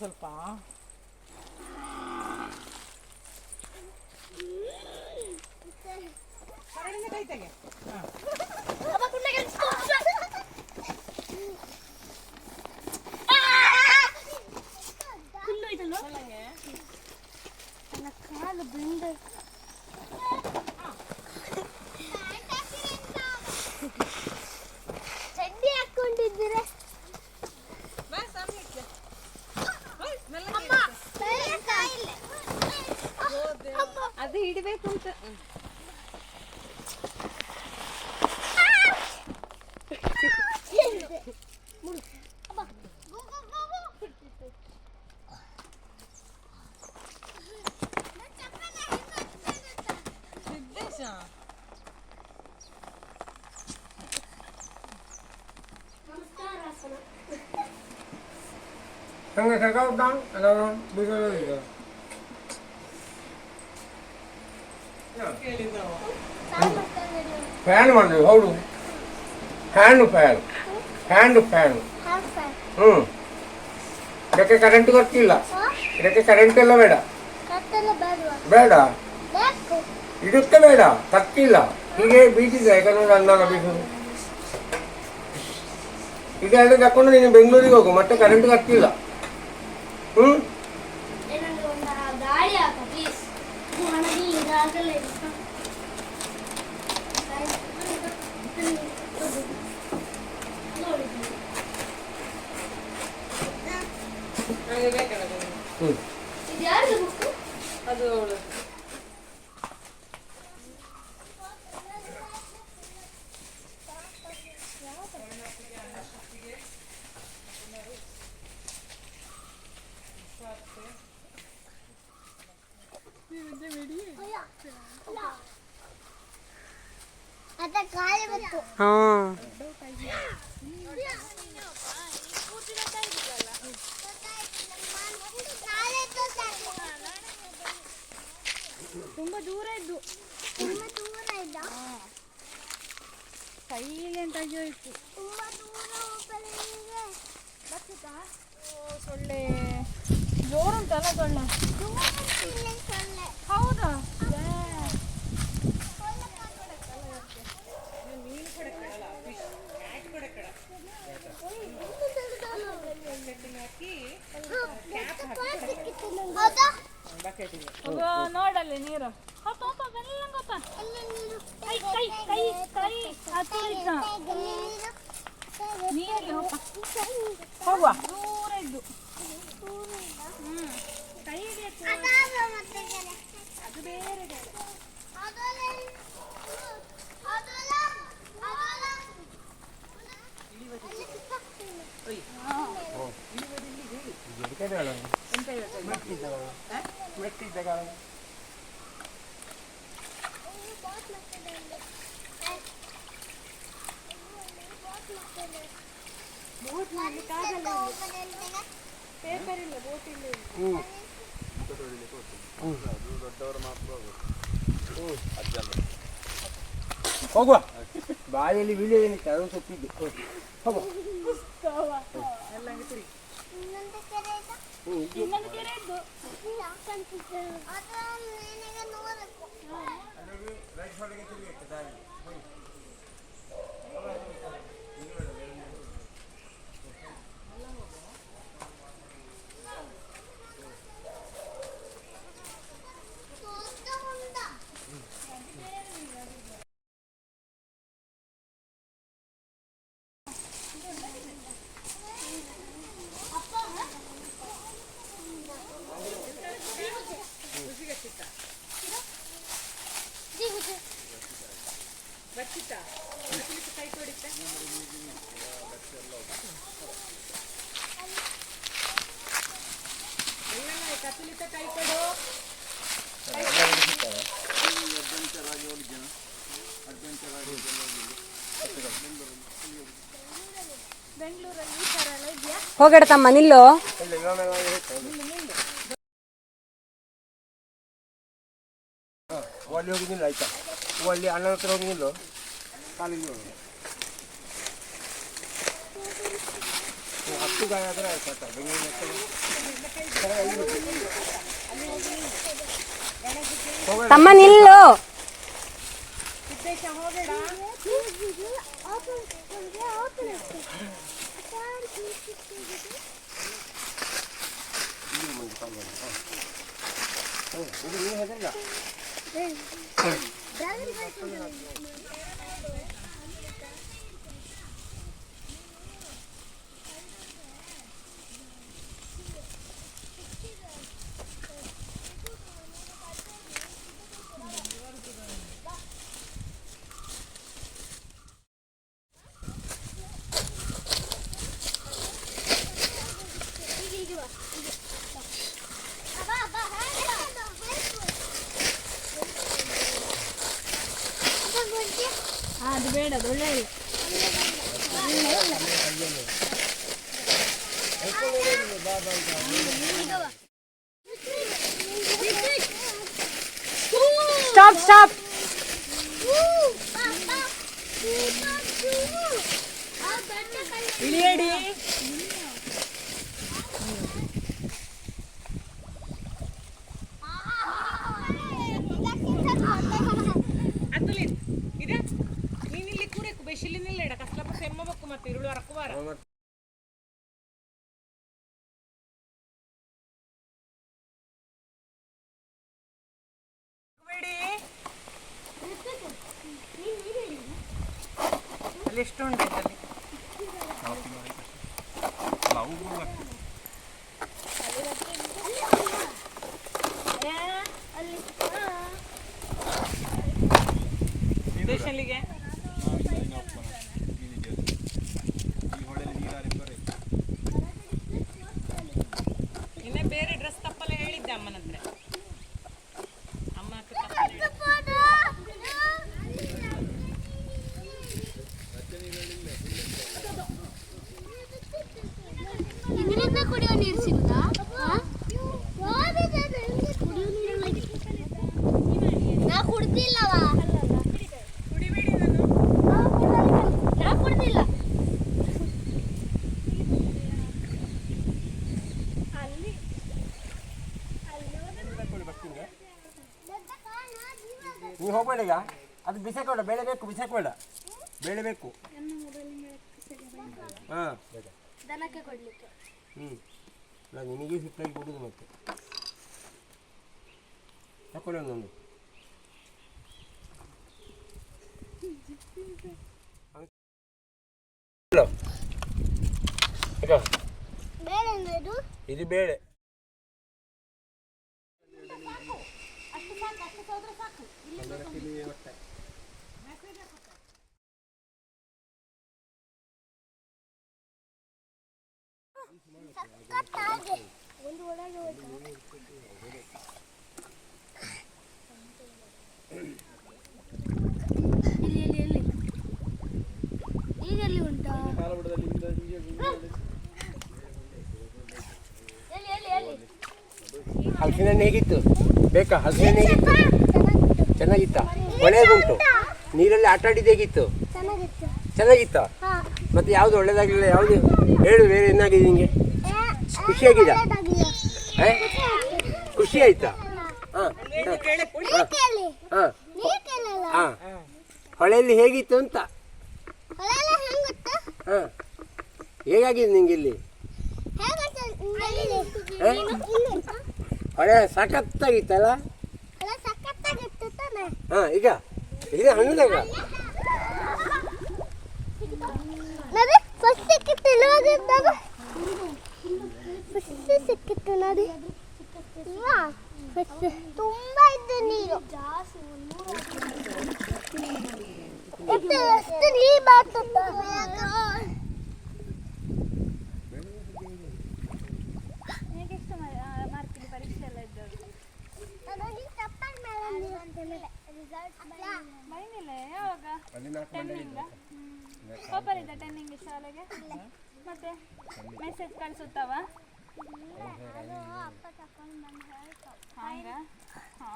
ಸ್ವಲ್ಪ. ಕರಡಿನ ಕೈ ತೆಗೆ. ಹಾ. ಕಾಲು ಬಿಂದ Thằng này thằng cao đắng, ở đâu đâu, bây giờ là gì rồi? ಕೇಳಿದ್ದವ fan ಮಾಡಿ ಹೌದು ಫ್ಯಾನು ಫ್ಯಾನ್ ಫ್ಯಾನ್ ಫ್ಯಾನ್ ಹ್ಞೂ ಇದಕ್ಕೆ ಕರೆಂಟ್ ಗೊತ್ತಿಲ್ಲ ಇದಕ್ಕೆ ಕರೆಂಟ್ ಎಲ್ಲ ಬೇಡ ಕತ್ತಲ ಬೇಡವಾ ಬೇಡ ಬೇಕು ಇದಕ್ಕೆ ಬೇಡ ತಕ್ಕಿಲ್ಲ ಹೀಗೆ ಬೀಸಿದೆ ಯಾಕಂದ್ರೆ ಅಂದಾಗ ಬೀಸೋದು ಇದೆರಡು ತಕೊಂಡು ನೀನು ಬೆಂಗಳೂರಿಗೆ ಹೋಗು ಮತ್ತೆ ಕರೆಂಟ್ ಗೊತ್ತಿಲ್ಲ ಹ್ಞೂ? ಗಾಳಿ ಹಾಕ ಪ್ಲೀಸ್ ನನಗೆ. ಹ್ಞೂ. ಇದು ಯಾರು ಅದು ಅವಳು ಹಾಂ. ತುಂಬಾ ದೂರ ಇದ್ದು. ತುಂಬಾ ದೂರ ಇದ್ದ? ಸೈಲೆಂಟ್ ಆಗಿ ಹೋಯ್ತು. ತುಂಬಾ ದೂರ ಹೋಗಲಿದೆ ಓ, ಸೊಳ್ಳೆ. ಜೋರುಂಟಲ್ಲ ಸೊಳ್ಳೆ? ದೂರ ಹೌದಾ? ಒಬ್ಬ ನೋಡಲ್ಲಿ ನೀರು. ಹೋಪ ಹೋಪ ಬೆಲ್ಲಂಗೊಪ್ಪ ಕೈ ಕೈ ಕೈ ಕೈ ಹತ್ತಿರ ಹೋಪ ಹೋಗುವ ದೂರ ಇದ್ದು ಹ್ಮ್ ಕೈ ಹಿಡಿಯಕ್ಕೆ ಅದು ಬೇರೆ ಬೇರೆ ಪೇಪರ್ ಇಲ್ಲ ಬೋಟ್ ಇಲ್ಲ ಇಲ್ಲಿ. ಹೋಗುವ ಬಾಯಲ್ಲಿ ಬೀಳಿದೇನೆ ಅದು ಸೊಪ್ಪಿದ್ದು ಹೋಗುವ ಇನ್ನೊಂದು ಕೆರೆ ಇದೆ ಹ್ಞೂ ಇನ್ನೊಂದು ಕೆರೆ ಇದ್ದು ಅದು ನಿನಗೆ ನೋಡಬೇಕು ಬಚ್ಚಿತ ಬಚ್ಚಲಿಕ್ಕೆ ಕೈ ಕೊಡಿತ್ತೆ ಇಲ್ಲ ಕತ್ತಲಿತ ಕೈ ಕೊಡು ಬೆಂಗಳೂರಲ್ಲಿ ಈ ಥರ ಎಲ್ಲ ಇದೆಯಾ? ಹೋಗಡ ತಮ್ಮ ನಿಲ್ಲು. ಇಲ್ಲ ಇನ್ನೊಂದು ಹೇಳ್ತೇನೆ. ಹಾ, ಅಲ್ಲಿ ಆಯ್ತಾ? ಅಲ್ಲಿ ಅಣ್ಣನ ಹತ್ರ ನಿಲ್ಲು ಕಾಲಿಗೆ ಹೋಗಿ ಹತ್ತು ಗಾಯ ಆದರೆ ಆಯ್ತು ಬೆಂಗಳೂರು ತಮ್ಮ ನಿಲ್ಲು ಇದು ನೀವು ಹೆದರಿಲ್ಲ Dragon Ball. ಇಲ್ಲ ಸ್ಟಾಪ್ ಸ್ಟಾಪ್ ಇಳಿಯಡಿ ಕಸ್ಲಪ್ಪ ಸೆಮ್ಮಬೇಕು ಮತ್ತೆ ಇರುಳು ಅರಕುವಾರ ಅಲ್ಲಿ ಎಷ್ಟು ಉಂಟು ಹೋಗ್ಬೇಡ ಈಗ ಅದು ಬಿಸಾಕಬೇಡ ಬೇಳೆ ಬೇಕು ಬಿಸಾಕಬೇಡ. ಬೇಳೆ ಬೇಕು ಹಾಂ. ದನಕ್ಕೆ ಕೊಡ್ಲಿಕ್ಕೆ. ಹ್ಞೂ ನಿನಗೆ ಸಿಟ್ಟಾಗಿ ಕೊಡೋದು ಮತ್ತೆ. ತಕೊಳ್ಳಿ ಒಂದೊಂದು. ಇದು? ಇದು ಸಖತ್ತಾಗಿ ಒಂದು ಇಲ್ಲಿ ಎಲ್ಲಿ ಈಗ ಎಲ್ಲಿ ಉಂಟಾ ಹಲಸಿನ ಹೇಗಿತ್ತು? ಬೇಕಾ? ಹಲಸಿನ ಹೇಗಿತ್ತು? ಚೆನ್ನಾಗಿತ್ತ? ಒಳ್ಳೆಯದುಂಟು ನೀರಲ್ಲಿ ಆಟ ಆಡಿದ್ದು ಹೇಗಿತ್ತು? ಚೆನ್ನಾಗಿತ್ತು. ಮತ್ತೆ ಯಾವುದು ಒಳ್ಳೇದಾಗಲಿಲ್ಲ? ಯಾವುದು? ಹೇಳು ಬೇರೆ ಏನಾಗಿದೆ ನಿಮಗೆ ಖುಷಿಯಾಗಿದ? ಖುಷಿ ಆಯ್ತಾ? ಹಾಂ ಹಾಂ ಹಾಂ ಹೊಳೆಯಲ್ಲಿ ಹೇಗಿತ್ತು ಅಂತ? ಹಾಂ. ಹೇಗಾಗಿದೆ ನಿಂಗೆ ಇಲ್ಲಿ. ಹೊಳೆ ಸಖತ್ತಾಗಿತ್ತಲ್ಲ? ಹಾಂ ಈಗ. ಇದೆ ಹಣ್ಣದಾಗ ಫಸ್ಟ್ ಸಿಕ್ಕಿತ್ತು ಫಸ್ಟ್ ಸಿಕ್ಕಿತ್ತು ನೋಡಿ ತುಂಬಾ ನೀರು. ಎಷ್ಟು ನೀರು ಬರ್ತದ ಪರೀಕ್ಷೆ ಎಲ್ಲ ಇದ್ದದ್ದು? ಬೈನಿಲ್ಲ ಯಾವಾಗ? ಟೆನ್ನಿಂಗ ಪೇಪರ್ ಇದೆ ಟೆನ್ನಿಂಗ್ ಶಾಲೆಗೆ ಮತ್ತೆ ಮೆಸೇಜ್ ಕಳಿಸುತ್ತಾವ ಹಂಗ ಹಾ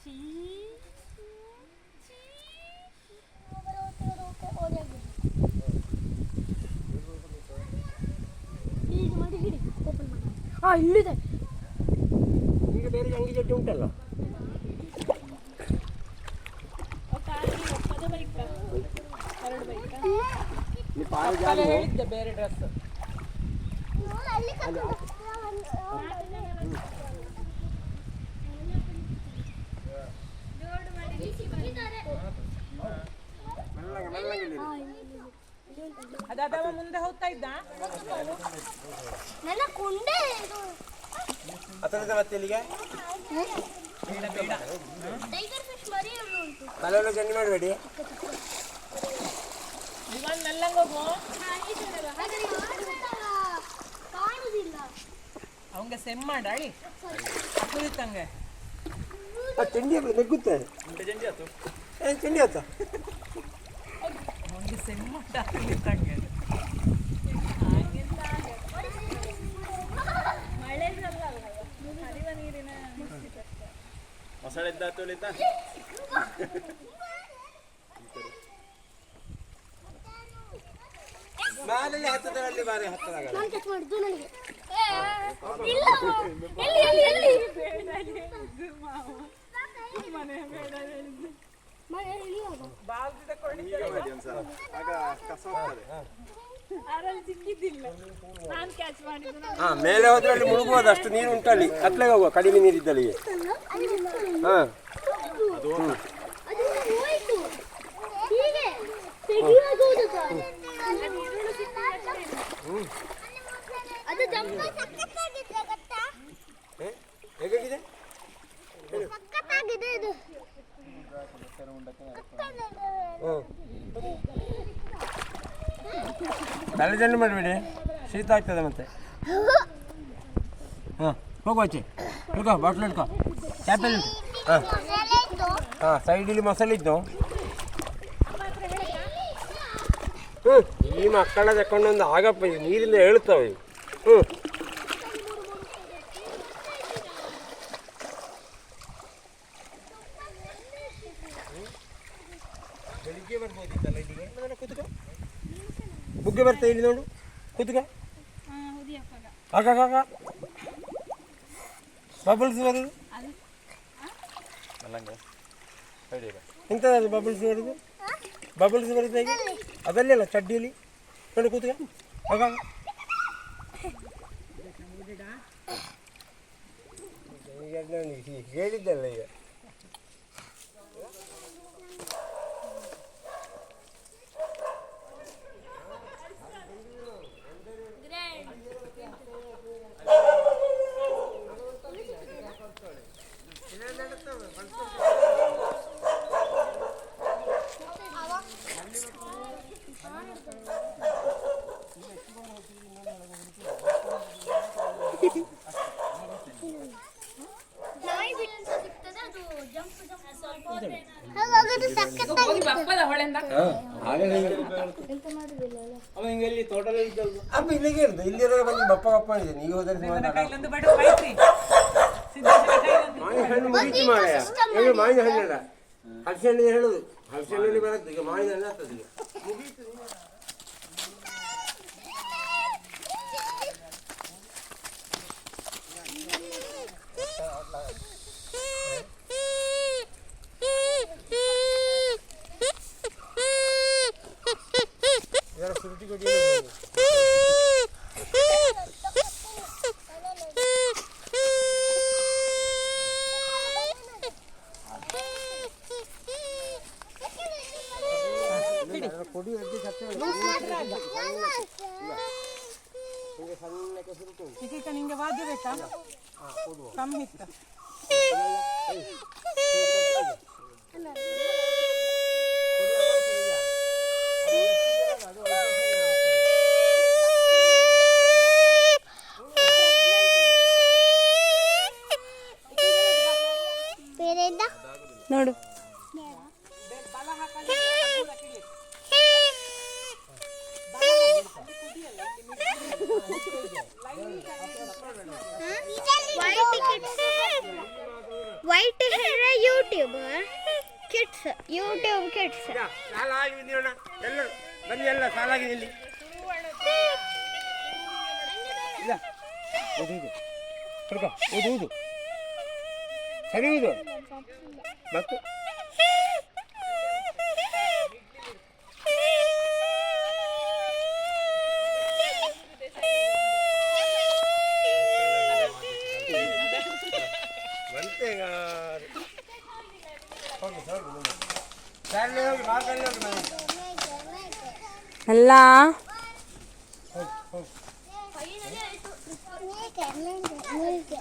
ಶೀ ಓಪನ್ ಮಾಡಿ ಹಾ ಇಲ್ಲಿದೆ. ಈಗ ಬೇರೆ ಅಂಗಿ ಜಡ್ಡಿ ಉಂಟಲ್ಲ? ಬೈಕ್ ಎರಡು ಬೈಕ್ ನೀ ಪಾರ ತಪ್ಪಲೆ ಹೇಳಿದ್ದೆ ಬೇರೆ ಡ್ರೆಸ್ ಅಲ್ಲಿ ಕರ್ಕೊಂಡು ಮೆಲ್ಲಗೆ ಮೆಲ್ಲಗೆ ಇಳಿ. ಅದಾದವ ಮುಂದೆ ಹೋಗ್ತಾ ಇದ್ದ ನನ್ನ ಕುಂಡೆ ಇದು ಹತ್ತರದ ಮತ್ತೆ ಇಲ್ಲಿಗೆ ಬೇಡ ಬೇಡ ಟೈಗರ್ ಫಿಶ್ ಮರಿ ಎಲ್ಲ ಉಂಟು ತಲೆಯೆಲ್ಲ ಚಂಡಿ ಮಾಡಬೇಡಿ ಇವನ್ ಮೆಲ್ಲಂಗ್ ಹೋಗು ಕಾಣುದಿಲ್ಲ ಅವಂಗೆ ಸೆಮ್ ಮಾಡ ಅಳಿ ಕುಳಿತಂಗೆ ಆ ಚಂಡಿ ಹಾಕ್ಲಿ ನೆಗ್ಗುತ್ತೆ ಏ ಚಂಡಿ ಆತ ಅವಂಗೆ ಸೆಮ್ ಮಾಡ ನಾನು ಕ್ಯಾಚ್ ಮಾಡಿದ್ದು ನಾನು ಹಾ ಮೇಲೆ ಹೋದ್ರೆ ಅಲ್ಲಿ ಮುಳುಗುವುದು ಅಷ್ಟು ನೀರು ಉಂಟಲ್ಲಿ ಕತ್ಲೆಗೆ ಹೋಗುವ ಕಡಿಮೆ ನೀರಿದ್ದಲ್ಲಿ ತಲೆ ಜಲ್ಲಿ ಮಾಡಬೇಡಿ. ಶೀತ ಆಗ್ತದೆ ಮತ್ತೆ. ಹಾಂ ಹೋಗುವ ಆಚೆ ಹಿಡ್ಕೋ ಬಾಟ್ಲು ಹಿಡ್ಕೋ. ಚಾಪೆಲ್ ಹಾಂ. ಹಾಂ ಸೈಡಲ್ಲಿ ಮಸಾಲೆ ಇದ್ದು ಹ್ಞೂ ಈ ಮಕ್ಕಳ ತಕೊಂಡೊಂದು ಆಗಪ್ಪ ಇದು ನೀರಿಂದ ಹೇಳ್ತಾವೆ. ಇವು. ಹ್ಞೂ ಬೆಳಿಗ್ಗೆ ಬರ್ಬೋದಿತ್ತಲ್ಲ ಇಲ್ಲಿಗೆ? ಕೂತ್ಕೋ. ಬುಗ್ಗೆ ಬರ್ತಾ ಇಲ್ಲಿ ನೋಡು. ಕೂತ್ಕೋ. ಹಾಂ ಬಬಲ್ಸ್ ಆಗ ಬಬಲ್ಸ್ ಬರೋದು ಎಂಥದ್ದು ಬಬಲ್ಸ್ ಬರೋದು ಬಬಲ್ಸ್ ಬರೋದು ಹೇಗೆ ಅದರಲ್ಲಿ ಅಲ್ಲ ಚಡ್ಡಿಯಲ್ಲಿ ನೋಡಿ ಕೂತ್ಕ. ಈಗ ಹೇಳಿದ್ದಲ್ಲ ಈಗ. ಬಂದು ಬಪ್ಪ ಬಪ್ಪ ಇದೆ ನೀವು ಹೋದ್ರೆ ಸುಮಾರು ನಾಲ್ಕು- ಕೈಲೊಂದು ಬಡ ಬೈತ್ರಿ ಸಿದ್ದೇಶ್ವರ ಕೈಲೊಂದು ಮಾವಿನ ಹಣ್ಣು ಮುಗೀತು ಮಾರಾಯ ಹೇಳು ಮಾವಿನ ಹಣ್ಣಲ್ಲ ಹಲಸೆ ಹಣ್ಣಿಗೆ ಹೇಳುದು ಹಲಸೆ ಹಣ್ಣಲ್ಲಿ ಬರುತ್ತೆ ಈಗ ಮಾವಿನ ಹಣ್ಣು ಆಗ್ತದೆ ಈಗ ಮುಗೀತು ಇದರ ಸುರುಟಿ ಕೊಡಿ ಕೊಡಿ ಅಡ್ಡಿ ಸತ್ತೇ ಹಿಂಗೆ ಸಣ್ಣಕ್ಕೆ ಸುರುಟು ಉಂಟು. ಇದೀಗ ನಿಂಗೆ ವಾದ್ಯ ಬೇಕಾ ಕಮ್ಮಿ ಇತ್ತ ಬೇರೆಯಿಂದ ನೋಡು white hair YouTube kids YouTube kids ಬನ್ನಿ ಎಲ್ಲ ಸಾಲಾಗಿ ಇಲ್ಲಿ ಸರಿ ಇದು ಮತ್ತು? ಅಲ್ಲ ಮೇಕೆ ಮೇಕೆ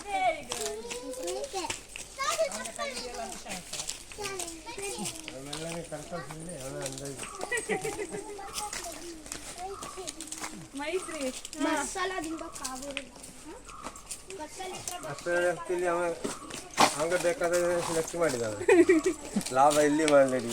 ಮೇಕೆ ಮೈತ್ರಿ ಮಸಾಲದಿಂದ ಕಾವೇರಿ ಅಷ್ಟರಲ್ಲಿ ಅವ ಹಂಗೆ ಬೇಕಾದ ಸೆಲೆಕ್ಟ್ ಮಾಡಿದ ಲಾಭ ಇಲ್ಲಿ ಮಾಡಲಿ